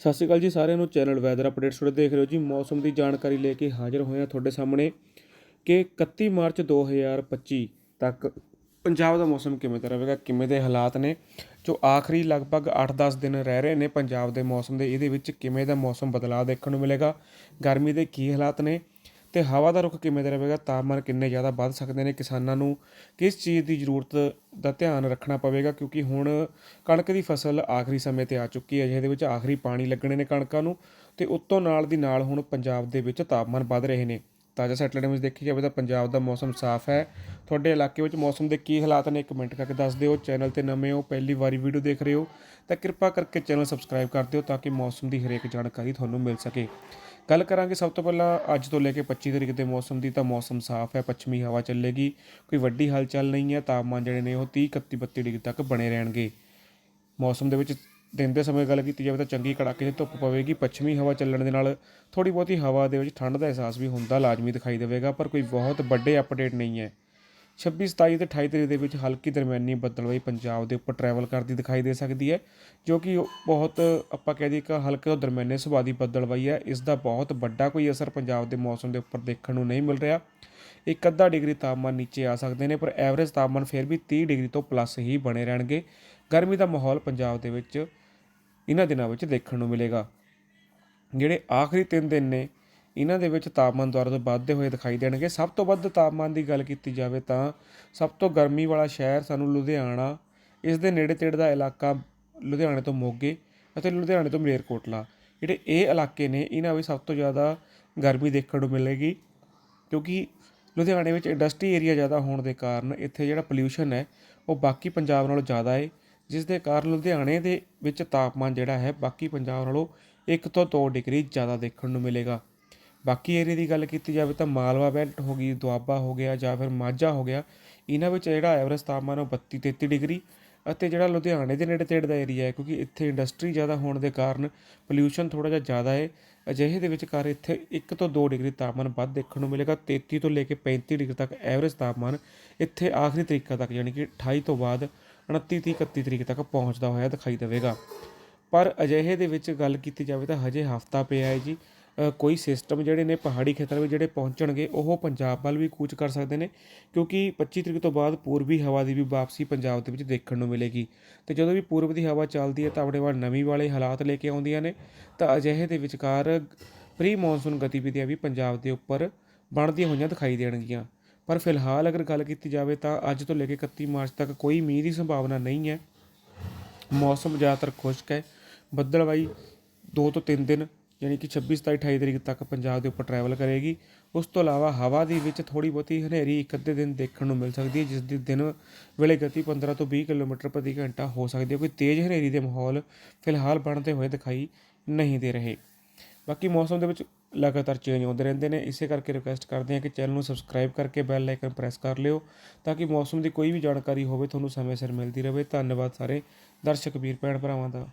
ਸਤਿ ਸ਼੍ਰੀ ਅਕਾਲ ਜੀ ਸਾਰਿਆਂ ਨੂੰ। ਚੈਨਲ ਵੈਦਰ ਅਪਡੇਟਸ ਤੁਹਾਡੇ ਦੇਖ ਰਹੇ ਹੋ ਜੀ। ਮੌਸਮ ਦੀ ਜਾਣਕਾਰੀ ਲੈ ਕੇ ਹਾਜ਼ਰ ਹੋਏ ਹਾਂ ਤੁਹਾਡੇ ਸਾਹਮਣੇ ਕਿ 31 ਮਾਰਚ 2025 ਤੱਕ ਪੰਜਾਬ ਦਾ ਮੌਸਮ ਕਿਵੇਂ ਦਾ ਰਹੇਗਾ, ਕਿਵੇਂ ਦੇ ਹਾਲਾਤ ਨੇ, ਜੋ ਆਖਰੀ ਲਗਭਗ 8-10 ਦਿਨ ਰਹਿ ਰਹੇ ਨੇ ਪੰਜਾਬ ਦੇ ਮੌਸਮ ਦੇ, ਇਹਦੇ ਵਿੱਚ ਕਿਵੇਂ ਦਾ ਮੌਸਮ ਬਦਲਾਅ ਦੇਖਣ ਨੂੰ ਮਿਲੇਗਾ, ਗਰਮੀ ਦੇ ਕੀ ਹਾਲਾਤ ਨੇ ਤੇ ਹਵਾ ਦਾ ਰੁਖ ਕਿਵੇਂ ਦਾ ਰਹੇਗਾ, ਤਾਪਮਾਨ ਕਿੰਨੇ ਜ਼ਿਆਦਾ ਵੱਧ ਸਕਦੇ ਨੇ ਕਿਸਾਨਾਂ ਨੂੰ, ਕਿਸ ਚੀਜ਼ ਦੀ ਜ਼ਰੂਰਤ ਦਾ ਧਿਆਨ ਰੱਖਣਾ ਪਵੇਗਾ ਕਿਉਂਕਿ ਹੁਣ ਕਣਕ ਦੀ ਫਸਲ ਆਖਰੀ ਸਮੇਂ ਤੇ ਆ ਚੁੱਕੀ ਹੈ, ਜਿਹਦੇ ਵਿੱਚ ਆਖਰੀ ਪਾਣੀ ਲੱਗਣੇ ਨੇ ਕਣਕਾਂ ਨੂੰ ਤੇ ਉੱਤੋਂ ਨਾਲ ਦੀ ਨਾਲ ਹੁਣ ਪੰਜਾਬ ਦੇ ਵਿੱਚ ਤਾਪਮਾਨ ਵੱਧ ਰਹੇ ਨੇ। ਤਾਜ਼ਾ ਸੈਟਲਾਈਟ ਵਿੱਚ ਦੇਖੀ ਜਾਵੇ ਤਾਂ ਪੰਜਾਬ ਦਾ ਮੌਸਮ ਸਾਫ਼ ਹੈ। ਤੁਹਾਡੇ ਇਲਾਕੇ ਵਿੱਚ ਮੌਸਮ ਦੇ ਕੀ ਹਾਲਾਤ ਨੇ ਕਮੈਂਟ ਕਰਕੇ ਦੱਸ ਦਿਓ। ਚੈਨਲ ਤੇ ਨਵੇਂ ਹੋ, ਪਹਿਲੀ ਵਾਰੀ ਵੀਡੀਓ ਦੇਖ ਰਹੇ ਹੋ ਤਾਂ ਕਿਰਪਾ ਕਰਕੇ ਚੈਨਲ ਸਬਸਕ੍ਰਾਈਬ ਕਰ ਦਿਓ ਤਾਂ ਕਿ ਮੌਸਮ ਦੀ ਹਰੇਕ ਜਾਣਕਾਰੀ ਤੁਹਾਨੂੰ ਮਿਲ ਸਕੇ। ਗੱਲ ਕਰਾਂਗੇ ਸਭ ਤੋਂ ਪਹਿਲਾਂ ਅੱਜ ਤੋਂ ਲੈ ਕੇ 25 ਤਰੀਕ ਦੇ ਮੌਸਮ ਦੀ, ਤਾਂ ਮੌਸਮ ਸਾਫ਼ ਹੈ, ਪੱਛਮੀ ਹਵਾ ਚੱਲੇਗੀ, ਕੋਈ ਵੱਡੀ ਹਲਚਲ ਨਹੀਂ ਹੈ, ਤਾਪਮਾਨ ਜਿਹੜੇ ਨੇ ਉਹ 30 31 32 ਡਿਗਰੀ ਤੱਕ ਬਣੇ ਰਹਿਣਗੇ। ਮੌਸਮ ਦੇ ਵਿੱਚ ਦਿਨ ਦੇ ਸਮੇਂ ਗੱਲ ਕੀਤੀ ਜਾਵੇ ਤਾਂ ਚੰਗੀ ਕੜਾਕੇ ਦੀ ਧੁੱਪ ਪਵੇਗੀ, ਪੱਛਮੀ ਹਵਾ ਚੱਲਣ ਦੇ ਨਾਲ ਥੋੜੀ ਬਹੁਤੀ ਹਵਾ ਦੇ ਵਿੱਚ ਠੰਡ ਦਾ ਅਹਿਸਾਸ ਵੀ ਹੁੰਦਾ, ਲਾਜ਼ਮੀ ਦਿਖਾਈ ਦੇਵੇਗਾ, ਪਰ ਕੋਈ ਬਹੁਤ ਵੱਡੇ ਅਪਡੇਟ ਨਹੀਂ ਹੈ। 26 27 ਤੇ 28 ਤਰੀਕ ਦੇ ਵਿੱਚ ਹਲਕੀ ਦਰਮਿਆਨੀ ਬੱਦਲਵਾਈ ਪੰਜਾਬ ਦੇ ਉੱਪਰ ਟਰੈਵਲ ਕਰਦੀ ਦਿਖਾਈ ਦੇ ਸਕਦੀ ਹੈ, ਜੋ ਕਿ ਉਹ ਬਹੁਤ, ਆਪਾਂ ਕਹਿ ਦਈਏ ਕਿ ਹਲਕੇ ਤੋਂ ਦਰਮਿਆਨੇ ਸੁਭਾਅ ਦੀ ਬੱਦਲਵਾਈ ਹੈ। ਇਸ ਦਾ ਬਹੁਤ ਵੱਡਾ ਕੋਈ ਅਸਰ ਪੰਜਾਬ ਦੇ ਮੌਸਮ ਦੇ ਉੱਪਰ ਦੇਖਣ ਨੂੰ ਨਹੀਂ ਮਿਲ ਰਿਹਾ। ਇੱਕ ਅੱਧਾ ਡਿਗਰੀ ਤਾਪਮਾਨ ਨੀਚੇ ਆ ਸਕਦੇ ਨੇ, ਪਰ ਐਵਰੇਜ ਤਾਪਮਾਨ ਫਿਰ ਵੀ 30 ਡਿਗਰੀ ਤੋਂ ਪਲੱਸ ਹੀ ਬਣੇ ਰਹਿਣਗੇ। ਗਰਮੀ ਦਾ ਮਾਹੌਲ ਪੰਜਾਬ ਦੇ ਵਿੱਚ ਇਹਨਾਂ ਦਿਨਾਂ ਵਿੱਚ ਦੇਖਣ ਨੂੰ ਮਿਲੇਗਾ। ਜਿਹੜੇ ਆਖਰੀ 3 ਦਿਨ ਨੇ ਇਹਨਾਂ ਦੇ ਵਿੱਚ ਤਾਪਮਾਨ ਦੁਆਰਾ ਤੋਂ ਵੱਧਦੇ ਹੋਏ ਦਿਖਾਈ ਦੇਣਗੇ। ਸਭ ਤੋਂ ਵੱਧ ਤਾਪਮਾਨ ਦੀ ਗੱਲ ਕੀਤੀ ਜਾਵੇ ਤਾਂ ਸਭ ਤੋਂ ਗਰਮੀ ਵਾਲਾ ਸ਼ਹਿਰ ਸਾਨੂੰ ਲੁਧਿਆਣਾ, ਇਸ ਦੇ ਨੇੜੇ ਤੇੜੇ ਦਾ ਇਲਾਕਾ ਲੁਧਿਆਣੇ ਤੋਂ ਮੋਗੇ ਅਤੇ ਲੁਧਿਆਣੇ ਤੋਂ ਮਲੇਰਕੋਟਲਾ। ਜਿਹੜੇ ਇਹ ਇਲਾਕੇ ਨੇ, ਇਹਨਾਂ ਵਿੱਚ ਸਭ ਤੋਂ ਜ਼ਿਆਦਾ ਗਰਮੀ ਦੇਖਣ ਨੂੰ ਮਿਲੇਗੀ ਕਿਉਂਕਿ ਲੁਧਿਆਣੇ ਵਿੱਚ ਇੰਡਸਟਰੀ ਏਰੀਆ ਜ਼ਿਆਦਾ ਹੋਣ ਦੇ ਕਾਰਨ ਇੱਥੇ ਜਿਹੜਾ ਪੋਲਿਊਸ਼ਨ ਹੈ, ਉਹ ਬਾਕੀ ਪੰਜਾਬ ਨਾਲੋਂ ਜ਼ਿਆਦਾ ਹੈ ਜਿਸ ਦੇ ਕਾਰਨ ਲੁਧਿਆਣੇ ਦੇ ਵਿੱਚ ਤਾਪਮਾਨ ਜਿਹੜਾ ਹੈ, ਬਾਕੀ ਪੰਜਾਬ ਨਾਲੋਂ 1 ਤੋਂ 2 ਡਿਗਰੀ ਜ਼ਿਆਦਾ ਦੇਖਣ ਨੂੰ ਮਿਲੇਗਾ। ਬਾਕੀ ਏਰੀਏ ਦੀ ਗੱਲ ਕੀਤੀ ਜਾਵੇ ਤਾਂ ਮਾਲਵਾ ਬੈਲਟ ਹੋ ਗਈ, ਦੁਆਬਾ ਹੋ ਗਿਆ ਜਾਂ ਫਿਰ ਮਾਝਾ ਹੋ ਗਿਆ, ਇਹਨਾਂ ਵਿੱਚ ਜਿਹੜਾ ਐਵਰੇਜ ਤਾਪਮਾਨ ਉਹ 32 33 ਡਿਗਰੀ ਅਤੇ ਜਿਹੜਾ ਲੁਧਿਆਣੇ ਦੇ ਨੇੜੇ ਤੇੜੇ ਦਾ ਏਰੀਆ ਹੈ ਕਿਉਂਕਿ ਇੱਥੇ ਇੰਡਸਟਰੀ ਜ਼ਿਆਦਾ ਹੋਣ ਦੇ ਕਾਰਨ ਪੋਲਿਊਸ਼ਨ ਥੋੜਾ ਜਿਹਾ ਜ਼ਿਆਦਾ ਹੈ, ਅਜਿਹੇ ਦੇ ਵਿਚਕਾਰ ਇੱਥੇ 1 ਤੋਂ 2 ਡਿਗਰੀ ਤਾਪਮਾਨ ਵੱਧ ਦੇਖਣ ਨੂੰ ਮਿਲੇਗਾ 33 ਤੋਂ ਲੈ ਕੇ 35 ਡਿਗਰੀ ਤੱਕ ਐਵਰੇਜ ਤਾਪਮਾਨ ਇੱਥੇ ਆਖਰੀ ਤਰੀਕਾ ਤੱਕ ਯਾਨੀ ਕਿ 28 ਤੋਂ ਬਾਅਦ 29 30 31 ਤਰੀਕ ਤੱਕ ਪਹੁੰਚਦਾ ਹੋਇਆ ਦਿਖਾਈ ਦੇਵੇਗਾ। ਪਰ ਅਜਿਹੇ ਦੇ ਵਿੱਚ ਗੱਲ ਕੀਤੀ ਜਾਵੇ ਤਾਂ ਹਜੇ ਹਫਤਾ ਪਿਆ ਹੈ ਜੀ ਕੋਈ ਸਿਸਟਮ ਜਿਹੜੇ ਨੇ ਪਹਾੜੀ ਖੇਤਰ ਵਿੱਚ ਜਿਹੜੇ ਪਹੁੰਚਣਗੇ, ਉਹ ਪੰਜਾਬ ਵੱਲ ਵੀ ਕੂਚ ਕਰ ਸਕਦੇ ਨੇ, ਕਿਉਂਕਿ 25 ਤਰੀਕ ਤੋਂ ਬਾਅਦ ਪੂਰਬੀ ਹਵਾ ਦੀ ਵੀ ਵਾਪਸੀ ਪੰਜਾਬ ਦੇ ਵਿੱਚ ਦੇਖਣ ਨੂੰ ਮਿਲੇਗੀ। ਤੇ ਜਦੋਂ ਵੀ ਪੂਰਬ ਦੀ ਹਵਾ ਚੱਲਦੀ ਹੈ ਤਾਂ ਆਪਣੇ ਵੱਲ ਨਵੀਂ ਵਾਲੇ ਹਾਲਾਤ ਲੈ ਕੇ ਆਉਂਦੀਆਂ ਨੇ, ਤਾਂ ਅਜਿਹੇ ਦੇ ਵਿਚਕਾਰ ਪ੍ਰੀ ਮੌਨਸੂਨ ਗਤੀਵਿਧੀਆਂ ਵੀ ਪੰਜਾਬ ਦੇ ਉੱਪਰ ਬਣਦੀਆਂ ਹੋਈਆਂ ਦਿਖਾਈ ਦੇਣਗੀਆਂ। ਪਰ ਫਿਲਹਾਲ ਅਗਰ ਗੱਲ ਕੀਤੀ ਜਾਵੇ ਤਾਂ ਅੱਜ ਤੋਂ ਲੈ ਕੇ 31 ਮਾਰਚ ਤੱਕ ਕੋਈ ਮੀਂਹ ਦੀ ਸੰਭਾਵਨਾ ਨਹੀਂ ਹੈ। ਮੌਸਮ ਜ਼ਿਆਦਾਤਰ ਖੁਸ਼ਕ ਹੈ। ਬੱਦਲਵਾਈ 2 ਤੋਂ 3 ਦਿਨ ਯਾਨੀ ਕਿ 26 27 28 ਤਰੀਕ ਤੱਕ ਪੰਜਾਬ ਦੇ ਉੱਪਰ ਟਰੈਵਲ ਕਰੇਗੀ। ਉਸ ਤੋਂ ਇਲਾਵਾ ਹਵਾ ਦੇ ਵਿੱਚ ਥੋੜੀ ਬਹੁਤੀ ਹਨੇਰੀ ਇੱਕ ਅੱਧੇ ਦਿਨ ਦੇਖਣ ਨੂੰ ਮਿਲ ਸਕਦੀ ਹੈ, ਜਿਸ ਦੀ ਦਿਨ ਵੇਲੇ ਗਤੀ 15 ਤੋਂ 20 ਕਿਲੋਮੀਟਰ ਪ੍ਰਤੀ ਘੰਟਾ ਹੋ ਸਕਦੀ ਹੈ। ਕੋਈ ਤੇਜ਼ ਹਨੇਰੀ ਦੇ ਮਾਹੌਲ ਫਿਲਹਾਲ ਬਣਦੇ ਹੋਏ ਦਿਖਾਈ ਨਹੀਂ ਦੇ ਰਹੇ। ਬਾਕੀ ਮੌਸਮ ਦੇ ਵਿੱਚ ਲਗਾਤਾਰ ਚੇਂਜ ਹੁੰਦੇ ਰਹਿੰਦੇ ਨੇ। ਇਸੇ ਕਰਕੇ ਰਿਕੁਐਸਟ ਕਰਦੇ ਹਾਂ ਕਿ ਚੈਨਲ ਨੂੰ ਸਬਸਕ੍ਰਾਈਬ ਕਰਕੇ ਬੈਲ ਆਈਕਨ ਪ੍ਰੈਸ ਕਰ ਲਿਓ, ਤਾਂ ਕਿ ਮੌਸਮ ਦੀ ਕੋਈ ਵੀ ਜਾਣਕਾਰੀ ਹੋਵੇ, ਤੁਹਾਨੂੰ ਸਮੇਂ ਸਿਰ ਮਿਲਦੀ ਰਹੇ। ਧੰਨਵਾਦ ਸਾਰੇ ਦਰਸ਼ਕ, ਵੀਰ, ਭੈਣ, ਭਰਾਵਾਂ ਦਾ।